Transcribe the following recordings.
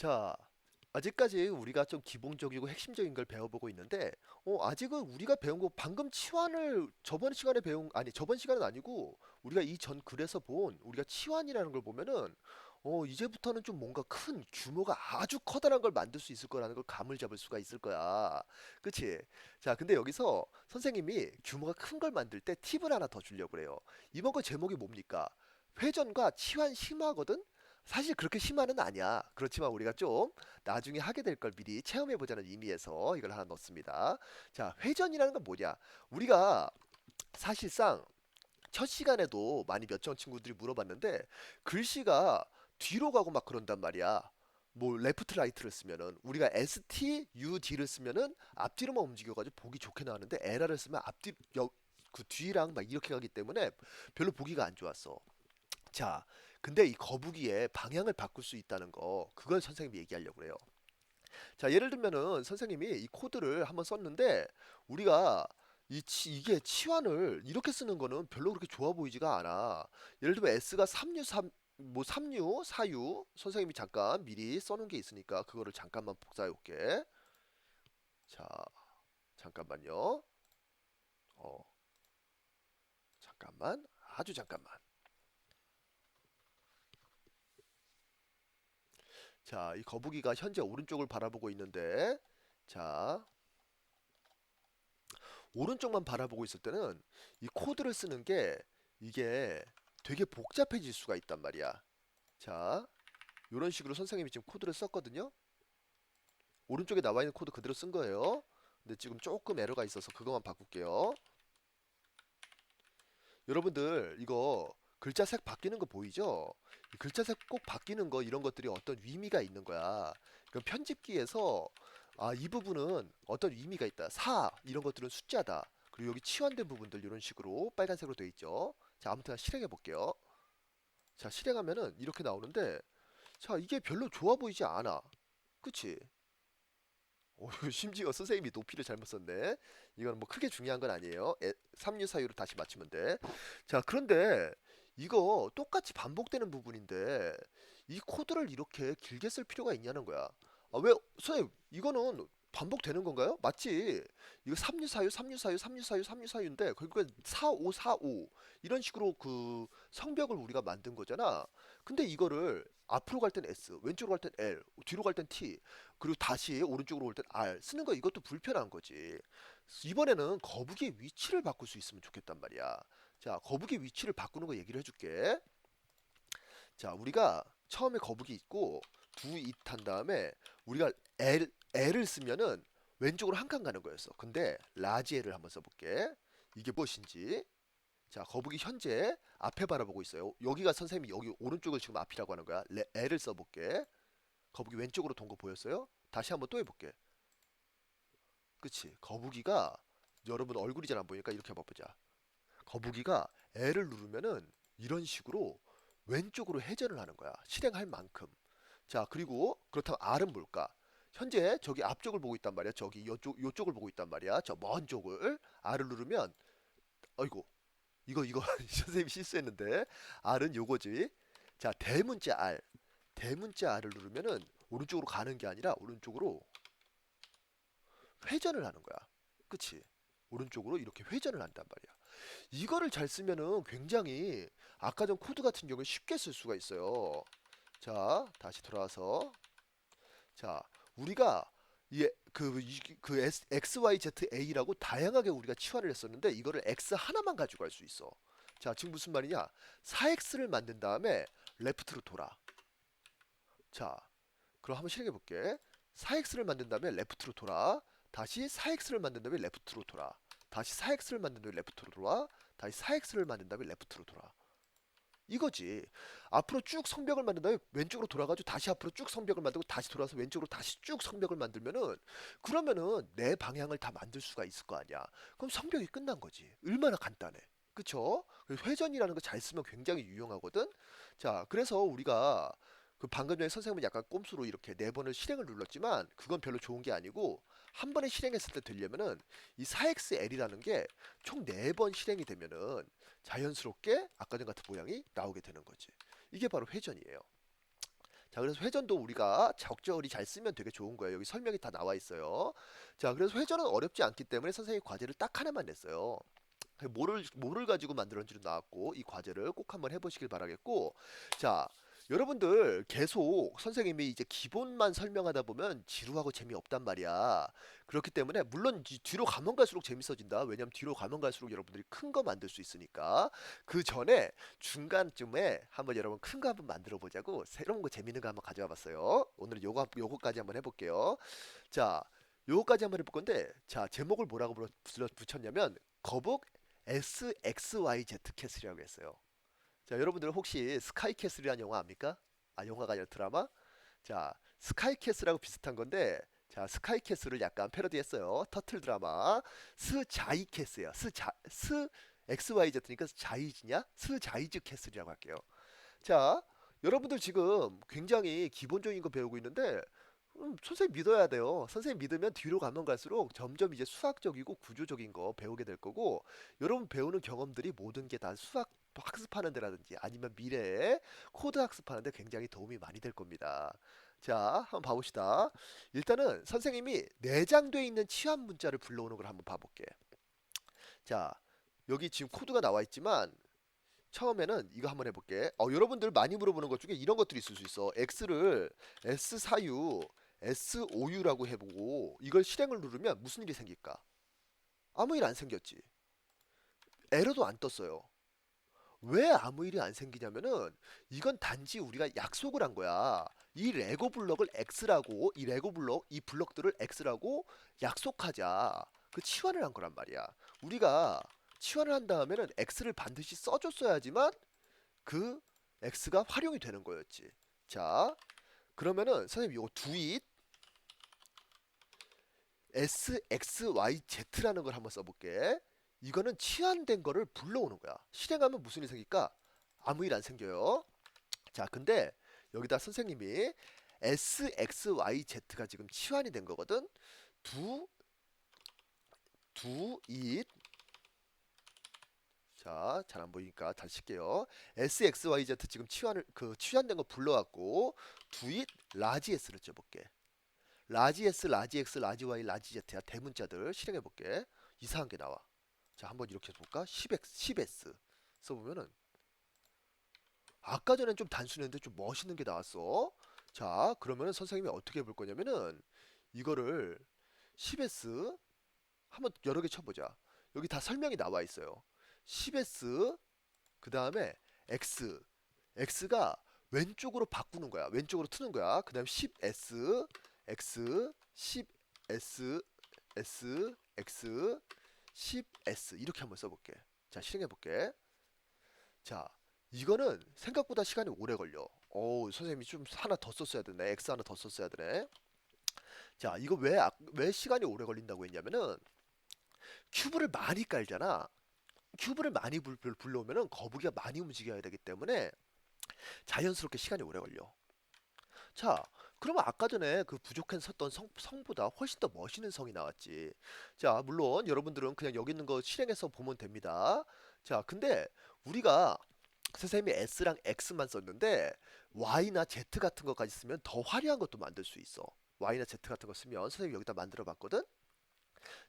자, 아직까지 우리가 좀 기본적이고 핵심적인 걸 배워보고 있는데, 어, 아직은 우리가 배운 거 방금 치환을 저번 시간에 배운, 아니, 저번 시간은 아니고, 우리가 이 전 글에서 본 우리가 치환이라는 걸 보면은, 어, 이제부터는 좀 뭔가 큰 규모가 아주 커다란 걸 만들 수 있을 거라는 걸 감을 잡을 수가 있을 거야. 그치? 자, 근데 여기서 선생님이 규모가 큰 걸 만들 때 팁을 하나 더 주려고 그래요. 이번 거 제목이 뭡니까? 회전과 치환 심화거든? 사실 그렇게 심화는 아니야. 그렇지만 우리가 좀 나중에 하게 될 걸 미리 체험해 보자는 의미에서 이걸 하나 넣습니다. 자, 회전이라는 건 뭐냐? 우리가 사실상 첫 시간에도 많이 몇 John 친구들이 물어봤는데 글씨가 뒤로 가고 막 그런단 말이야. 뭐 레프트 라이트를 쓰면은 우리가 ST, UD를 쓰면은 앞뒤로만 움직여 가지고 보기 좋게 나왔는데 LR을 쓰면 앞뒤 여, 그 뒤랑 막 이렇게 가기 때문에 별로 보기가 안 좋았어. 자, 근데 이 거북이의 방향을 바꿀 수 있다는 거, 그걸 선생님이 얘기하려고 그래요. 자, 예를 들면은 선생님이 이 코드를 한번 썼는데 우리가 이 치, 이게 치환을 이렇게 쓰는 거는 별로 그렇게 좋아 보이지가 않아. 예를 들면 S가 3류 3, 뭐 3류, 4유 선생님이 잠깐 미리 써놓은 게 있으니까 그거를 잠깐만 복사해 올게. 자, 잠깐만요. 어, 잠깐만. 아주 잠깐만. 자, 이 거북이가 현재 오른쪽을 바라보고 있는데, 자, 오른쪽만 바라보고 있을 때는 이 코드를 쓰는 게 이게 되게 복잡해질 수가 있단 말이야. 자, 이런 식으로 선생님이 지금 코드를 썼거든요. 오른쪽에 나와 있는 코드 그대로 쓴 거예요. 근데 지금 조금 에러가 있어서 그것만 바꿀게요. 여러분들 이거 글자 색 바뀌는 거 보이죠? 이 글자 색 꼭 바뀌는 거 이런 것들이 어떤 의미가 있는 거야. 그럼 편집기에서 아, 이 부분은 어떤 의미가 있다. 4 이런 것들은 숫자다. 그리고 여기 치환된 부분들 이런 식으로 빨간색으로 되어 있죠. 자, 아무튼 실행해 볼게요. 자, 실행하면은 이렇게 나오는데 자, 이게 별로 좋아 보이지 않아. 그치? 오, 심지어 선생님이 높이를 잘못 썼네. 이건 뭐 크게 중요한 건 아니에요. 3류 사유로 다시 맞추면 돼. 자, 그런데 이거 똑같이 반복되는 부분인데 이 코드를 이렇게 길게 쓸 필요가 있냐는 거야. 아, 왜 선생님 이거는 반복되는 건가요? 맞지? 이거 3류 사유, 3류 사유, 3류 사유, 3류 사유인데 그러니까 4, 5, 4, 5 이런 식으로 그 성벽을 우리가 만든 거잖아. 근데 이거를 앞으로 갈 땐 S, 왼쪽으로 갈 땐 L, 뒤로 갈 땐 T, 그리고 다시 오른쪽으로 올 땐 R 쓰는 거 이것도 불편한 거지. 이번에는 거북이의 위치를 바꿀 수 있으면 좋겠단 말이야. 자, 거북이 위치를 바꾸는 거 얘기를 해줄게. 자, 우리가 처음에 거북이 있고 두잇한 다음에 우리가 L, L을 쓰면은 왼쪽으로 한 칸 가는 거였어. 근데 라지 L을 한번 써볼게. 이게 무엇인지. 자, 거북이 현재 앞에 바라보고 있어요. 여기가 선생님이 여기 오른쪽을 지금 앞이라고 하는 거야. 레- L을 써볼게. 거북이 왼쪽으로 돈 거 보였어요? 다시 한번 또 해볼게. 그치? 거북이가 여러분 얼굴이 잘 안 보이니까 이렇게 한번 보자. 거북이가 L을 누르면은 이런 식으로 왼쪽으로 회전을 하는 거야. 실행할 만큼. 자, 그리고 그렇다면 R은 뭘까? 현재 저기 앞쪽을 보고 있단 말이야. 저기 요쪽 요쪽을 보고 있단 말이야. 저 먼 쪽을 R을 누르면 어이구. 이거 이거 선생님이 실수했는데 R은 요거지. 자, 대문자 R. 대문자 R을 누르면은 오른쪽으로 가는 게 아니라 오른쪽으로 회전을 하는 거야. 그치? 오른쪽으로 이렇게 회전을 한단 말이야. 이거를 잘 쓰면은 굉장히 아까 전 코드 같은 경우에 쉽게 쓸 수가 있어요. 자, 다시 돌아와서 자, 우리가 이그 그 x, y, z, a라고 다양하게 우리가 치환을 했었는데 이거를 x 하나만 가지고 할 수 있어. 자, 지금 무슨 말이냐? 4x를 만든 다음에 레프트로 돌아. 자, 그럼 한번 실행해 볼게. 4x를 만든 다음에 레프트로 돌아. 다시 4x를 만든 다음에 레프트로 돌아. 다시 4x를 만든 다음에 레프트로 돌아. 다시 4x를 만든 다음에 레프트로 돌아. 이거지. 앞으로 쭉 성벽을 만든 다음에 왼쪽으로 돌아가지고 다시 앞으로 쭉 성벽을 만들고 다시 돌아서 왼쪽으로 다시 쭉 성벽을 만들면은 그러면은 내 방향을 다 만들 수가 있을 거 아니야. 그럼 성벽이 끝난 거지. 얼마나 간단해. 그쵸? 회전이라는 거 잘 쓰면 굉장히 유용하거든. 자, 그래서 우리가 그 방금 전에 선생님은 약간 꼼수로 이렇게 네 번을 실행을 눌렀지만 그건 별로 좋은 게 아니고 한 번에 실행했을 때 되려면은 이 4xl이라는 게 총 네 번 실행이 되면은 자연스럽게 아까 전 같은 모양이 나오게 되는 거지. 이게 바로 회전이에요. 자, 그래서 회전도 우리가 적절히 잘 쓰면 되게 좋은 거예요. 여기 설명이 다 나와 있어요. 자, 그래서 회전은 어렵지 않기 때문에 선생님이 과제를 딱 하나만 냈어요. 뭐를 뭐를 가지고 만들었는지도 나왔고 이 과제를 꼭 한번 해보시길 바라겠고 자 여러분들 계속 선생님이 이제 기본만 설명하다 보면 지루하고 재미없단 말이야. 그렇기 때문에 물론 이 뒤로 가면 갈수록 재밌어진다. 왜냐면 뒤로 가면 갈수록 여러분들이 큰 거 만들 수 있으니까. 그 전에 중간쯤에 한번 여러분 큰 거 한번 만들어 보자고 새로운 거 재밌는 거 한번 가져와 봤어요. 오늘은 요거 요거까지 한번 해 볼게요. 자 요거까지 한번 해 볼 건데 자 제목을 뭐라고 붙였냐면 거북 SXYZ 캐슬이라고 했어요. 자, 여러분들 혹시 스카이 캐슬이라는 영화 압니까? 아, 영화가 아니라 드라마? 자, 스카이 캐슬하고 비슷한 건데 자, 스카이 캐슬을 약간 패러디했어요. 터틀 드라마 스자이 캐슬이야. 스자 스 XYZ니까 자이즈냐? 스자이즈 캐슬이라고 할게요. 자, 여러분들 지금 굉장히 기본적인 거 배우고 있는데 음, 선생님 믿어야 돼요. 선생님 믿으면 뒤로 가면 갈수록 점점 이제 수학적이고 구조적인 거 배우게 될 거고 여러분 배우는 경험들이 모든 게 다 수학 학습하는 데라든지 아니면 미래에 코드 학습하는 데 굉장히 도움이 많이 될 겁니다. 자, 한번 봐봅시다. 일단은 선생님이 내장돼 있는 치환 문자를 불러오는 걸 한번 봐볼게. 자, 여기 지금 코드가 나와 있지만 처음에는 이거 한번 해볼게. 어, 여러분들 많이 물어보는 것 중에 이런 것들이 있을 수 있어. X를 S4U, S5U라고 해보고 이걸 실행을 누르면 무슨 일이 생길까? 아무 일 안 생겼지. 에러도 안 떴어요. 왜 아무 일이 안 생기냐면은 이건 단지 우리가 약속을 한 거야. 이 레고 블럭을 X라고 이 레고 블럭 이 블럭들을 X라고 약속하자. 그 치환을 한 거란 말이야. 우리가 치환을 한 다음에는 X를 반드시 써줬어야지만 그 X가 활용이 되는 거였지. 자, 그러면은 선생님 이거 두잇 SXYZ라는 걸 한번 써볼게. 이거는 치환된 거를 불러오는 거야. 실행하면 무슨 일이 생길까? 아무 일 안 생겨요. 자, 근데 여기다 선생님이 SXYZ가 지금 치환이 된 거거든. 두, 두, 잇. 자, 잘 안 보이니까 다시 칠게요. SXYZ 지금 치환을, 그 치환된 거 불러왔고, 두잇 라지 S를 써볼게. 라지 S, 라지 X, 라지 Y, 라지 Z야. 대문자들 실행해 볼게. 이상한 게 나와. 자, 한번 이렇게 해볼까? 10X, 10S 써보면은 아까 전엔 좀 단순했는데 좀 멋있는 게 나왔어. 자, 그러면은 선생님이 어떻게 해볼 거냐면은 이거를 10S 한번 여러 개 쳐보자. 여기 다 설명이 나와 있어요. 10S 그 다음에 X X가 왼쪽으로 바꾸는 거야. 왼쪽으로 트는 거야. 그 다음 10S X 10S S X 10S 이렇게 한번 써볼게. 자 실행해 볼게. 자 이거는 생각보다 시간이 오래 걸려. 어우 선생님이 좀 하나 더 썼어야 되네. X 하나 더 썼어야 되네. 자 이거 왜, 아- 왜 시간이 오래 걸린다고 했냐면은 큐브를 많이 깔잖아. 큐브를 많이 불, 불, 불러오면은 거북이가 많이 움직여야 되기 때문에 자연스럽게 시간이 오래 걸려. 자, 그러면 아까 전에 그 부족했었던 성, 성보다 훨씬 더 멋있는 성이 나왔지. 자, 물론 여러분들은 그냥 여기 있는 거 실행해서 보면 됩니다. 자, 근데 우리가 선생님이 S랑 X만 썼는데 Y나 Z 같은 것까지 쓰면 더 화려한 것도 만들 수 있어. Y나 Z 같은 거 쓰면 선생님이 여기다 만들어 봤거든?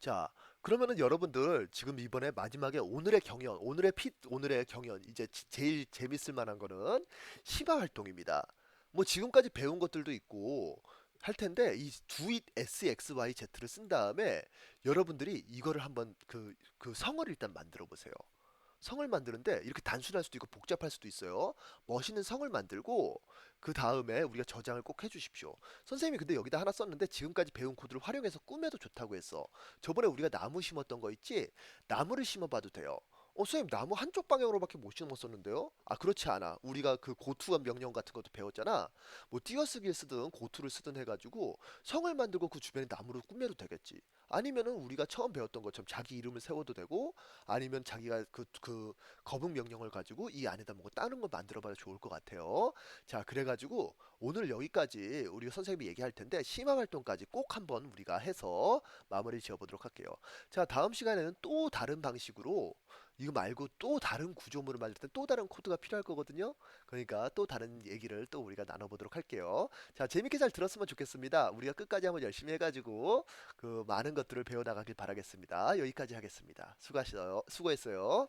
자, 그러면은 여러분들 지금 이번에 마지막에 오늘의 경연, 오늘의 핏, 오늘의 경연 이제 지- 제일 재밌을 만한 거는 심화 활동입니다. 뭐 지금까지 배운 것들도 있고 할 텐데 이 두잇 SXYZ를 쓴 다음에 여러분들이 이거를 한번 그, 그 성을 일단 만들어 보세요. 성을 만드는데 이렇게 단순할 수도 있고 복잡할 수도 있어요. 멋있는 성을 만들고 그 다음에 우리가 저장을 꼭 해주십시오. 선생님이 근데 여기다 하나 썼는데 지금까지 배운 코드를 활용해서 꾸며도 좋다고 했어. 저번에 우리가 나무 심었던 거 있지? 나무를 심어봐도 돼요. 어, 선생님 나무 한쪽 방향으로밖에 못 심었었는데요? 아, 그렇지 않아. 우리가 그 고투한 명령 같은 것도 배웠잖아. 뭐 띄어쓰기를 쓰든 고투를 쓰든 해가지고 성을 만들고 그 주변에 나무를 꾸며도 되겠지. 아니면은 우리가 처음 배웠던 것처럼 자기 이름을 세워도 되고 아니면 자기가 그, 그 거북 명령을 가지고 이 안에다 뭔가 다른 거 만들어봐도 좋을 것 같아요. 자, 그래가지고 오늘 여기까지 우리 선생님이 얘기할 텐데 심화 활동까지 꼭 한번 우리가 해서 마무리 지어 보도록 할게요. 자, 다음 시간에는 또 다른 방식으로 이거 말고 또 다른 구조물을 만들 때 또 다른 코드가 필요할 거거든요. 그러니까 또 다른 얘기를 또 우리가 나눠보도록 할게요. 자, 재밌게 잘 들었으면 좋겠습니다. 우리가 끝까지 한번 열심히 해가지고 그 많은 것들을 배워나가길 바라겠습니다. 여기까지 하겠습니다. 수고하셨어요. 수고했어요.